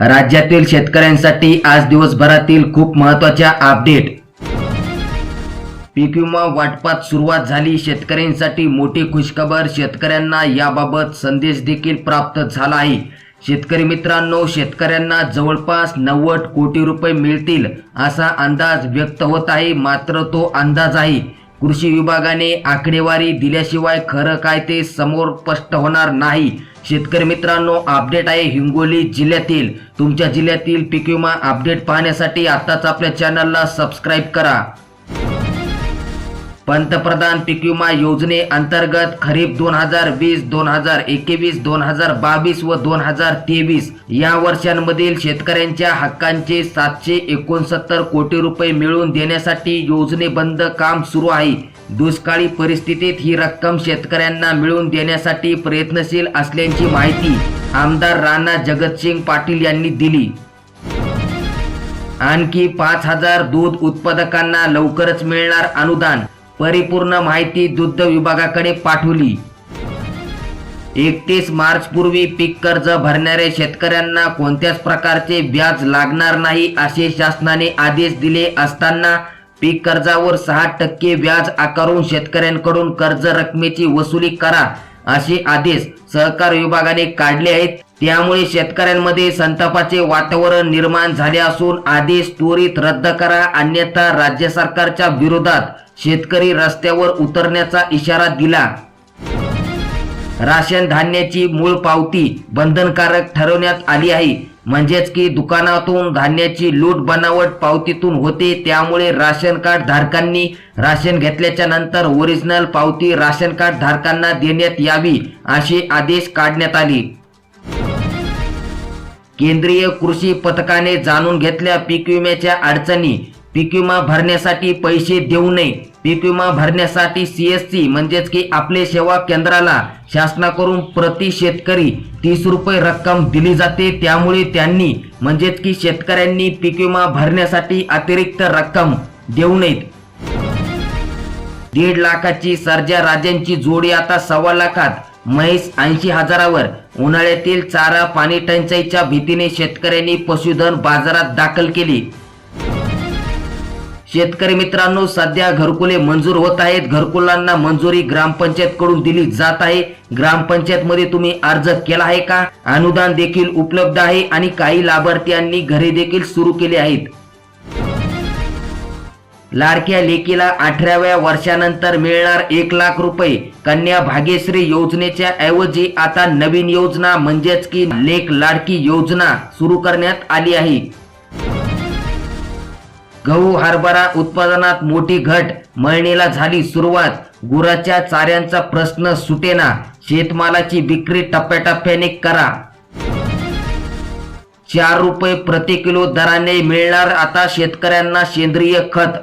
राज्यातील शेतकऱ्यांसाठी आज दिवसभरातील खूप महत्त्वाच्या अपडेट पीक विमा वाटपात सुरुवात झाली. शेतकऱ्यांसाठी मोठी खुशखबर. शेतकऱ्यांना याबाबत संदेश देखील प्राप्त झाला आहे. शेतकरी मित्रांनो शेतकऱ्यांना जवळपास नव्वद कोटी रुपये मिळतील असा अंदाज व्यक्त होत आहे. मात्र तो अंदाज आहे कृषी विभागाने आकडेवारी दिल्याशिवाय खरं काय ते समोर स्पष्ट होणार नाही. शेतकरी मित्रांनो अपडेट आहे हिंगोली जिल्ह्यातील. तुमच्या जिल्ह्यातील पीक विमा अपडेट पाहण्यासाठी आताच आपल्या चॅनलला सबस्क्राईब करा. पंतप्रधान पीक विमा योजने अंतर्गत खरीप दोन हजार वीस दोन हजार एकवीस दोन हजार बावीस व दोन हजार तेवीस या वर्षांमधील शेतकऱ्यांच्या हक्कांचे सातशे एकोणसत्तर कोटी रुपये मिळवून देण्यासाठी योजनेबंद काम सुरू आहे. दुष्काळी परिस्थितीत ही रक्कम शेतकऱ्यांना मिळवून देण्यासाठी प्रयत्नशील असल्याची माहिती आमदार राणा जगतसिंग पाटील यांनी दिली. आणखी पाच हजार दूध उत्पादकांना लवकरच मिळणार अनुदान परिपूर्ण माहिती दुग्ध विभागाकडे पाठवली. एकतीस मार्च पूर्वी पीक कर्ज भरणाऱ्या शेतकऱ्यांना कोणत्याच प्रकारचे व्याज लागणार नाही असे शासनाने आदेश दिले असताना पीक कर्जावर सहा टक्के व्याज आकारून शेतकऱ्यांकडून कर्ज रकमेची वसुली करा असे आदेश सहकार विभागाने काढले आहेत. त्यामुळे शेतकऱ्यांमध्ये संतापाचे वातावरण निर्माण झाले असून आदेश त्वरित रद्द करा अन्यथा राज्य सरकारच्या विरोधात शेतकरी रस्त्यावर उतरण्याचा इशारा दिला. राशन धान्याची मूळ पावती बंधनकारक ठरवण्यात आली आहे. म्हणजेच की दुकानातून धान्याची लूट बनावट पावतीतून होते त्यामुळे राशन कार्ड धारकांनी राशन घेतल्याच्या नंतर ओरिजिनल पावती राशन कार्ड धारकांना देण्यात यावी असे आदेश काढण्यात आले. केंद्रीय कृषी पथकाने जाणून घेतल्या पीक विम्याच्या अडचणी पीक विमा भरण्यासाठी पैसे देऊ नये. पीक विमा भरण्यासाठी सीएससी म्हणजेच की आपले सेवा केंद्राला शासनाकडून प्रति शेतकरी तीस रुपये रक्कम दिली जाते. त्यामुळे त्यांनी म्हणजेच की शेतकऱ्यांनी पीक विमा भरण्यासाठी अतिरिक्त रक्कम देऊ नयेत. दीड लाखाची सर्जा राजांची जोडी आता सव्वा लाखात. म्हैस ऐंशी हजारावर. उन्हाळ्यातील चारा पाणी टंचाईच्या भीतीने शेतकऱ्यांनी पशुधन बाजारात दाखल केली. शेतकरी मित्रांनो सध्या घरकुले मंजूर होत आहेत. घरकुलांना मंजुरी ग्रामपंचायत कडून दिली जात आहे. ग्रामपंचायत मध्ये तुम्ही अर्ज केला आहे का? अनुदान देखील उपलब्ध आहे आणि काही लाभार्थ्यांनी घरे देखील सुरू केले आहेत. लाडक्या लेकीला अठराव्या वर्षानंतर मिळणार एक लाख रुपये. कन्या भाग्यश्री योजनेच्या ऐवजी आता नवीन योजना म्हणजेच की लेख लाडकी योजना सुरू करण्यात आली आहे. गहू हरभरा उत्पादनात मोठी घट. मळणीला झाली सुरुवात. गुराच्या चाऱ्यांचा प्रश्न सुटेना. शेतमालाची विक्री टप्प्याटप्प्याने करा. चार रुपये प्रति किलो दराने मिळणार आता शेतकऱ्यांना सेंद्रिय खत.